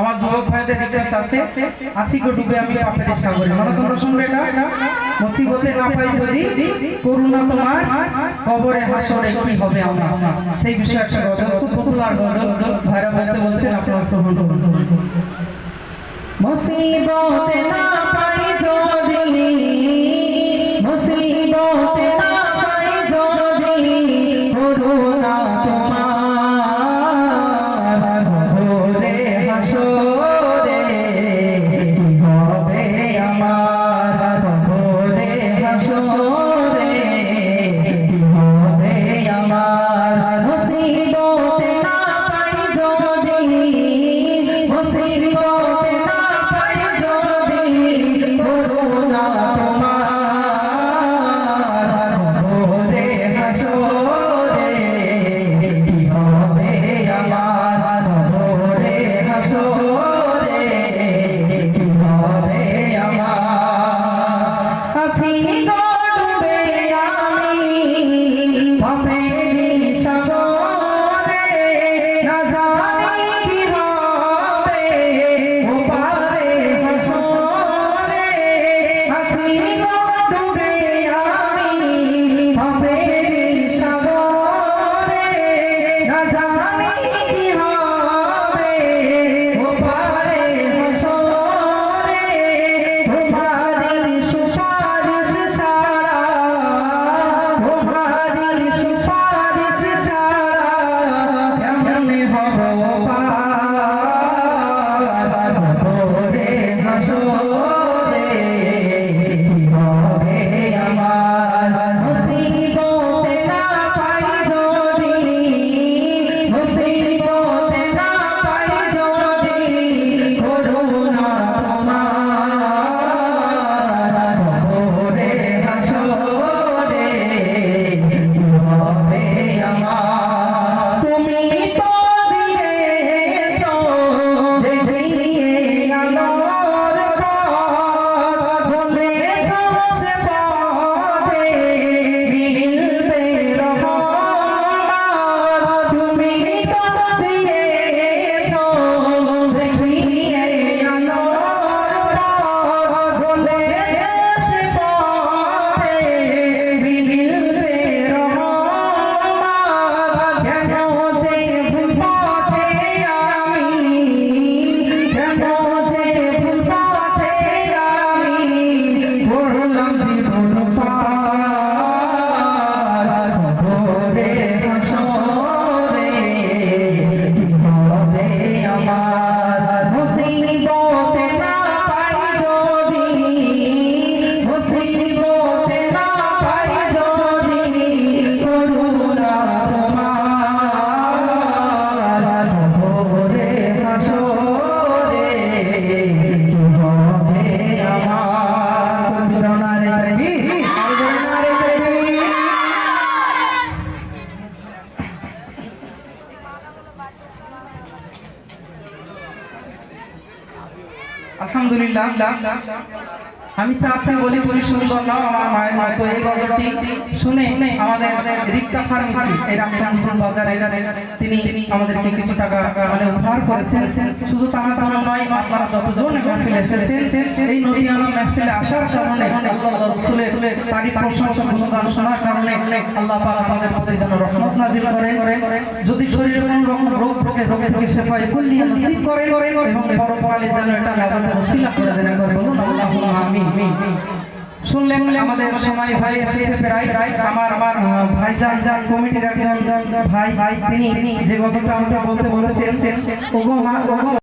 আমার যুবক ভাইদের রিকোয়েস্ট আছে। আছি গো ডুবে আমি পাপের সাগরে। মনে তোমরা শুনবে এটা মুসিবতে না পাই যদি করুণা তোমার কবরে হাসরে কি হবে আমার? সেই বিষয়ে একটা গজল, খুব পপুলার গজল, ভাইরা ভাইতে বলছেন, আপনারা শ্রবণ করুন। মুসিবতে না পাই Pak. আলহামদুলিল্লাহ। আমি চাচ্ছি বলি বলি সুন্দর নাও আমার মায়ের হয়তো এই গজলটি শুনে আমাদের রিক্তা ফার্মেসি, এই রামচন্দ্রপুর বাজারে তিনি আমাদেরকে কিছু টাকা মানে উপহার করেছেন। শুধু তারা তারা নয়, আপনারা যতজন মাহফিলে এসেছেন, এই নবী আলম মাহফিলে আসার কারণে, আল্লাহ তারই প্রশংসা গুণগান শোনার কারণে আল্লাহ পাক আমাদের যেন রহমত নাজিল করেন। যদি শরীরে কোনো রকম রোগ থাকে রোগে থেকে করেন, এবং যেন এটা করে দেন করে বলুন আল্লাহুম্মা আমিন। শুনলেন আমাদের সময় ভাই এসেছে প্রায়। আমার আমার ভাই যান যান কমিটির একজন ভাই ভাই তিনি যে গল্পটা আমাকে বলতে বলেছেন ওগো মা ওগো